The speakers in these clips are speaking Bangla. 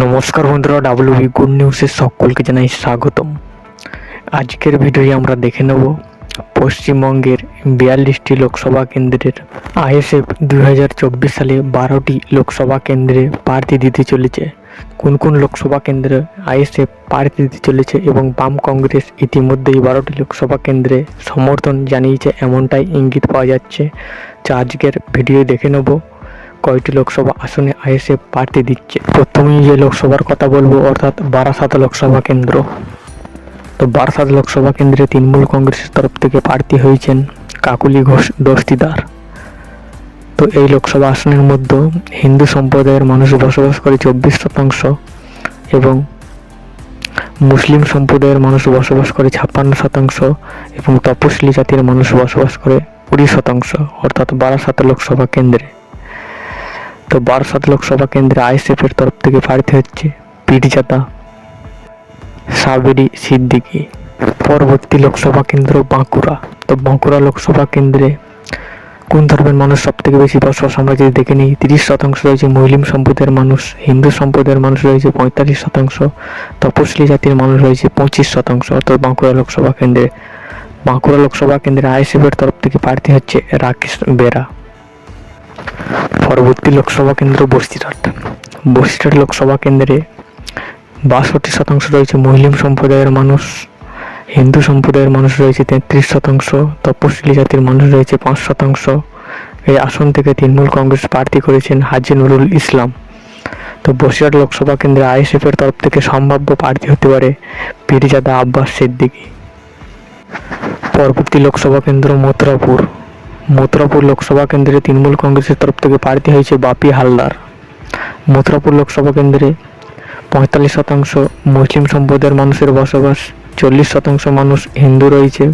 নমস্কার বন্ধুরা ডাব্লিউবি গুড নিউজের সকলকে জানাই স্বাগতম। আজকের ভিডিওয়ে আমরা দেখে নেব পশ্চিমবঙ্গের বিয়াল্লিশটি লোকসভা কেন্দ্রের। আইএসএফ দুই হাজার চব্বিশ সালে বারোটি লোকসভা কেন্দ্রে প্রার্থী দিতে চলেছে। কোন কোন লোকসভা কেন্দ্রে আইএসএফ প্রার্থী দিতে চলেছে এবং বাম কংগ্রেস ইতিমধ্যেই বারোটি লোকসভা কেন্দ্রে সমর্থন জানিয়েছে, এমনটাই ইঙ্গিত পাওয়া যাচ্ছে। যা আজকের ভিডিও দেখে নেব। কয়টি লোকসভা আসনে আইএসএফ প্রার্থী দিচ্ছে? প্রথমেই যে লোকসভার কথা বলব, অর্থাৎ বারাসাত লোকসভা কেন্দ্র। তো বারাসাত লোকসভা কেন্দ্রে তৃণমূল কংগ্রেসের তরফ থেকে প্রার্থী হয়েছেন কাকুলি ঘোষ, দস্তিদার। তো এই লোকসভা আসনের মধ্যে হিন্দু সম্প্রদায়ের মানুষ বসবাস করে চব্বিশ শতাংশ এবং মুসলিম সম্প্রদায়ের মানুষ বসবাস করে ছাপ্পান্ন শতাংশ এবং তপশিলি জাতির মানুষ বসবাস করে কুড়ি শতাংশ, অর্থাৎ বারাসাত লোকসভা কেন্দ্রে। তো বারাসাত লোকসভা কেন্দ্রে আইএসএফ এর তরফ থেকে প্রার্থী হচ্ছে পিরজাদা সাবেরি সিদ্দিকি। পরবর্তী লোকসভা কেন্দ্র বাঁকুড়া। তো বাঁকুড়া লোকসভা কেন্দ্রে কোন ধর্মের মানুষ সব থেকে বেশি বসবাস? আমরা যদি দেখে নিই, তিরিশ শতাংশ রয়েছে মুসলিম সম্প্রদায়ের মানুষ, হিন্দু সম্প্রদায়ের মানুষ রয়েছে পঁয়তাল্লিশ শতাংশ তপশিলি জাতির মানুষ রয়েছে পঁচিশ শতাংশ। অর্থাৎ বাঁকুড়া লোকসভা কেন্দ্রে, বাঁকুড়া লোকসভা কেন্দ্রে আইএসএফ এর তরফ থেকে প্রার্থী হচ্ছে রাকেশ বেরা। পরবর্তী লোকসভা কেন্দ্র বসিরহাট। বসিরহাট লোকসভা কেন্দ্রে বাষট্টি শতাংশ রয়েছে মুসলিম সম্প্রদায়ের মানুষ, হিন্দু সম্প্রদায়ের মানুষ রয়েছে তেত্রিশ শতাংশ, তপশিলি জাতির মানুষ রয়েছে পাঁচ শতাংশ। এই আসন থেকে তৃণমূল কংগ্রেস প্রার্থী করেছেন হাজি নুরুল ইসলাম। তো বসিরহাট লোকসভা কেন্দ্রে আইএসএফ এর তরফ থেকে সম্ভাব্য প্রার্থী হতে পারে পীরজাদা আব্বাস সিদ্দিকী। পরবর্তী লোকসভা কেন্দ্র মথুরাপুর। মথুরাপুর লোকসভা কেন্দ্রে তৃণমূল কংগ্রেসের তরফ থেকে প্রার্থী হয়েছে বাপি হালদার। মথুরাপুর লোকসভা কেন্দ্রে পঁয়তাল্লিশ শতাংশ মুসলিম সম্প্রদায়ের মানুষের বসবাস, চল্লিশ শতাংশ মানুষ হিন্দু রয়েছে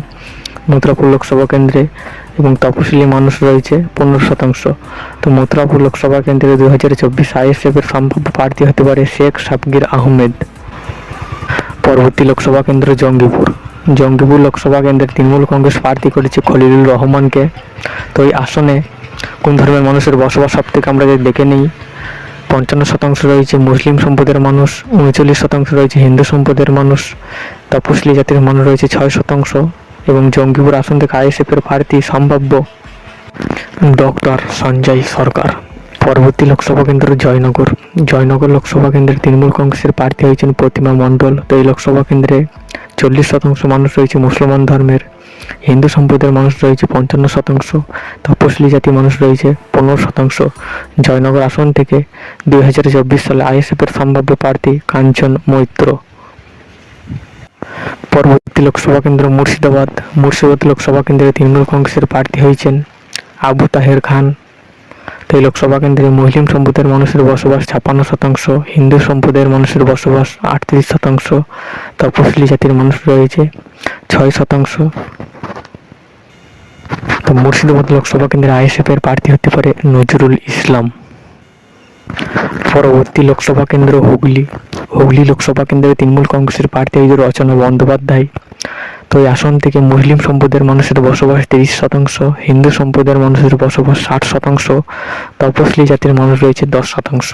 মথুরাপুর লোকসভা কেন্দ্রে এবং তপশিলি মানুষ রয়েছে পনেরো শতাংশ। তো মথুরাপুর লোকসভা কেন্দ্রে দু হাজার চব্বিশ আইএসএফ এর সম্ভাব্য প্রার্থী হতে পারে শেখ সাবগির আহমেদ। পরবর্তী লোকসভা কেন্দ্র জঙ্গিপুর। জঙ্গিপুর লোকসভা কেন্দ্রের তৃণমূল কংগ্রেস প্রার্থী করেছে খলিলুর রহমানকে। তো এই আসনে কোন ধর্মের মানুষের বসবাস সব থেকে আমরা দেখে নিই, পঞ্চান্ন শতাংশ রয়েছে মুসলিম সম্প্রদায়ের মানুষ, উনচল্লিশ শতাংশ রয়েছে হিন্দু সম্প্রদায়ের মানুষ তপশিলি জাতির মানুষ রয়েছে ছয় শতাংশ এবং জঙ্গিপুর আসন থেকে আইএসএফ এর প্রার্থী সম্ভাব্য ডক্টর সঞ্জয় সরকার। পরবর্তী লোকসভা কেন্দ্র জয়নগর। জয়নগর লোকসভা কেন্দ্রের তৃণমূল কংগ্রেসের প্রার্থী হয়েছেন প্রতিমা মণ্ডল। তো এই লোকসভা কেন্দ্রে চল্লিশ শতাংশ মানুষ রয়েছে মুসলমান ধর্মের, হিন্দু সম্প্রদায়ের মানুষ রয়েছে পঞ্চান্ন শতাংশ তপশিলি জাতি মানুষ রয়েছে পনেরো শতাংশ। জয়নগর আসন থেকে দুই হাজার চব্বিশ সালে আইএসএফ এর সম্ভাব্য প্রার্থী কাঞ্চন মৈত্র। পরবর্তী লোকসভা কেন্দ্র মুর্শিদাবাদ। মুর্শিদাবাদ লোকসভা কেন্দ্রে তৃণমূল কংগ্রেসের প্রার্থী হয়েছেন আবু তাহের খান। তো এই লোকসভা কেন্দ্রে মুসলিম সম্প্রদায়ের মানুষের বসবাস ছাপ্পান্ন শতাংশ, হিন্দু সম্প্রদায়ের মানুষের বসবাস আটত্রিশ শতাংশ তপশিলি জাতির মানুষ রয়েছে ছয় শতাংশ। তো মুর্শিদাবাদ লোকসভা কেন্দ্রে আইএসএফ এর প্রার্থী হতে পারে নজরুল ইসলাম। পরবর্তী লোকসভা কেন্দ্র হুগলি। হুগলি লোকসভা কেন্দ্রে তৃণমূল কংগ্রেসের প্রার্থী রচনা বন্দ্যোপাধ্যায়। তো এই আসন থেকে মুসলিম সম্প্রদায়ের মানুষের বসবাস, তিরিশ শতাংশ, হিন্দু সম্প্রদায়ের মানুষের বসবাস, ষাট শতাংশ তপশিলি জাতির মানুষ রয়েছে দশ শতাংশ।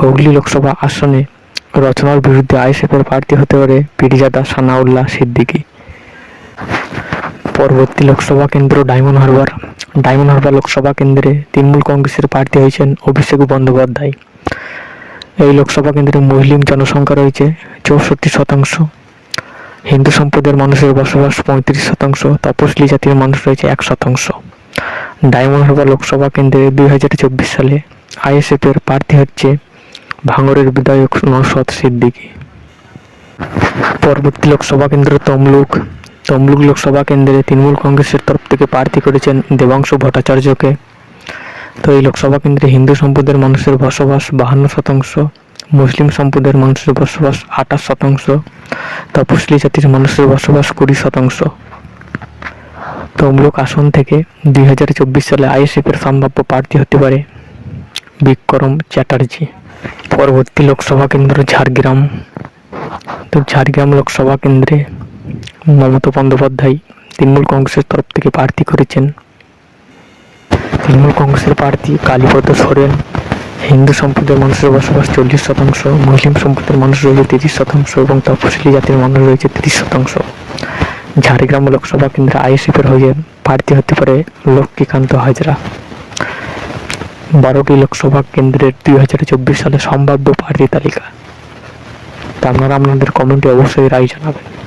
হুগলি লোকসভা আসনে রচনার বিরুদ্ধে আইএসএফ প্রার্থী হতে পারে পিরিজাদা সানাউল্লাহ সিদ্দিকী। পরবর্তী লোকসভা কেন্দ্র Diamond Harbour. Diamond Harbour Lok Sabha কেন্দ্রে তৃণমূল কংগ্রেসের প্রার্থী হয়েছেন অভিষেক বন্দ্যোপাধ্যায়। এই লোকসভা কেন্দ্রে মুসলিম জনসংখ্যা রয়েছে চৌষট্টি শতাংশ। হিন্দু সম্প্রদায়ের মানুষের বসবাস পঁয়ত্রিশ শতাংশ তপশিলি জাতির মানুষ রয়েছে এক শতাংশ। ডায়মন্ড হারবার লোকসভা কেন্দ্রে দুই হাজার চব্বিশ সালে আইএসএফ এর প্রার্থী হচ্ছে ভাঙরের বিধায়ক নৌসদ সিদ্দিকী। পরবর্তী লোকসভা কেন্দ্র তমলুক। তমলুক লোকসভা কেন্দ্রে তৃণমূল কংগ্রেসের তরফ থেকে প্রার্থী করেছেন দেবাংশু ভট্টাচার্যকে। তো এই লোকসভা কেন্দ্রে হিন্দু সম্প্রদায়ের মানুষের বসবাস বাহান্ন শতাংশ মুসলিম সম্প্রদায়ের মানুষের বসবাস আঠাশ শতাংশ তপশিলি জাতির মানুষের বসবাস কুড়ি শতাংশ। তমলুক আসন থেকে দুই হাজার চব্বিশ সালে আইএসএফ এর সম্ভাব্য প্রার্থী হতে পারে বিক্রম চ্যাটার্জি। পরবর্তী লোকসভা কেন্দ্র ঝাড়গ্রাম। তো ঝাড়গ্রাম লোকসভা কেন্দ্রে মমতা বন্দ্যোপাধ্যায় তৃণমূল কংগ্রেসের তরফ থেকে প্রার্থী করেছেন। তৃণমূল কংগ্রেসের প্রার্থী কালীপদ সোরেন। হিন্দু সম্প্রদায়ের মানুষের বসবাস চল্লিশ শতাংশ, মুসলিম সম্প্রদায়ের মানুষ রয়েছে তিরিশ শতাংশ এবং তপশিলি জাতির মানুষ রয়েছে তিরিশ শতাংশ। ঝাড়গ্রাম লোকসভা কেন্দ্রে আইএসএফের হয়ে প্রার্থী হতে পারে লক্ষ্মীকান্ত হাজরা। বারোটি লোকসভা কেন্দ্রের দুই হাজার চব্বিশ সালে সম্ভাব্য প্রার্থী তালিকা। তা আপনারা আপনাদের কমেন্টে অবশ্যই রায় জানাবেন।